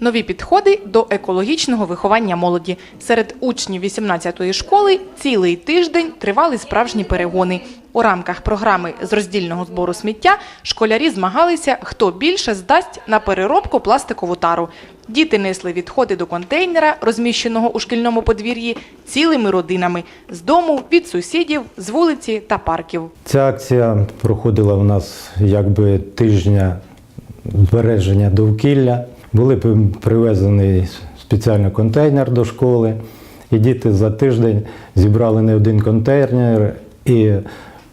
Нові підходи до екологічного виховання молоді. Серед учнів 18-ї школи цілий тиждень тривали справжні перегони. У рамках програми з роздільного збору сміття школярі змагалися, хто більше здасть на переробку пластикову тару. Діти несли відходи до контейнера, розміщеного у шкільному подвір'ї, цілими родинами з дому, від сусідів, з вулиці та парків. Ця акція проходила у нас якби тижня збереження довкілля. Були п- привезений спеціальний контейнер до школи, і діти за тиждень зібрали не один контейнер, і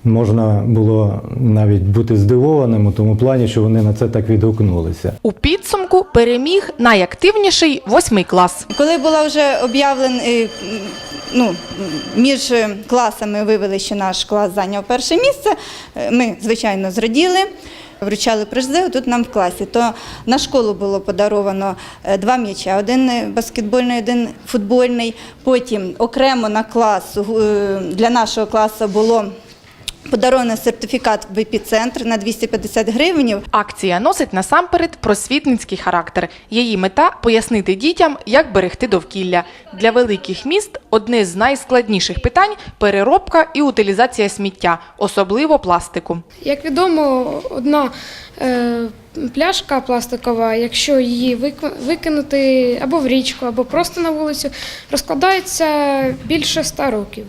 можна було навіть бути здивованим у тому плані, що вони на це так відгукнулися. У підсумку переміг найактивніший восьмий клас. Коли була вже об'явлена, ну, між класами вивели, що наш клас зайняв перше місце, е, ми, звичайно, зраділи. Вручали призи тут нам в класі. То на школу було подаровано е, два м'яча: один баскетбольний, один футбольний. Потім окремо на клас е, для нашого класу було подаровано сертифікат в епіцентр на 250 гривень. Акція носить насамперед просвітницький характер. Її мета пояснити дітям, як берегти довкілля. Для великих міст одне з найскладніших питань переробка і утилізація сміття, особливо пластику. Як відомо, одна пляшка пластикова, якщо її вик- викинути або в річку, або просто на вулицю, розкладається більше 100 років.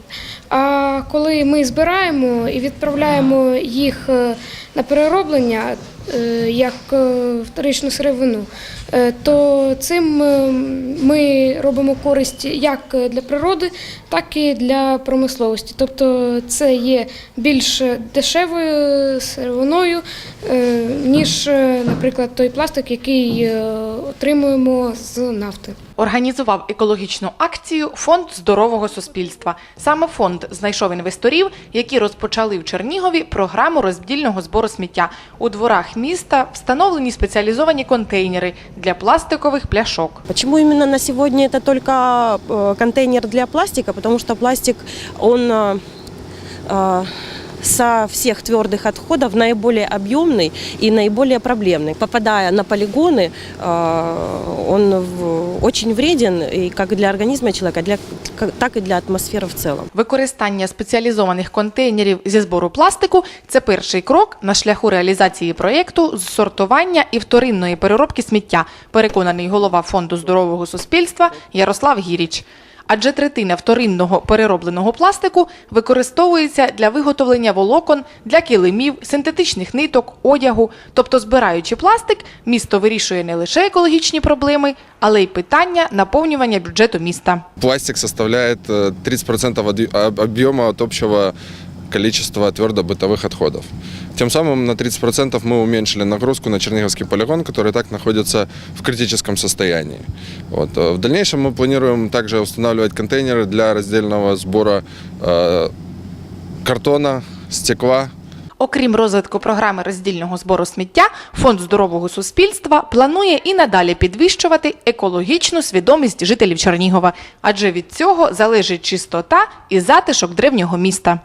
А коли ми збираємо і відправляємо їх е, на перероблення е, як е, вторичну сировину, е, то цим е, ми робимо користь як для природи, так і для промисловості. Тобто це є більш дешевою сировиною, е, ніж, е, наприклад, той пластик, який е, отримуємо з нафти Організував екологічну акцію Фонд здорового суспільства. Саме фонд знайшов інвесторів, які розпочали в Чернігові програму роздільного збору сміття. У дворах міста встановлені спеціалізовані контейнери для пластикових пляшок. Почему именно на сегодня это только э, контейнер для пластика? Потому что пластик, он э, э, со всех твердых отходов наиболее объемный и наиболее проблемный. Попадая на полигоны, э, он в- очень вреден и как для организма человека, для, как- так и для атмосферы в целом. Використання спеціалізованих контейнерів зі збору пластику це перший крок на шляху реалізації проєкту з сортування і вторинної переробки сміття, переконаний голова фонду здорового суспільства Ярослав Гіріч. Адже третина вторинного переробленого пластику використовується для виготовлення волокон, для килимів, синтетичних ниток, одягу. Тобто, збираючи пластик, місто вирішує не лише екологічні проблеми, але й питання наповнювання бюджету міста. Пластик составляет э, 30% объ- об- объема от общего количества твердобытовых отходов. Тем самым на 30% мы уменьшили нагрузку на Черниговский полигон, который так находится в критическом состоянии. Вот. Э, В дальнейшем мы планируем также устанавливать контейнеры для раздельного сбора э, картона, стекла, Окрім розвитку програми роздільного збору сміття, фонд здорового суспільства планує і надалі підвищувати екологічну свідомість жителів Чернігова, адже від цього залежить чистота і затишок древнього міста.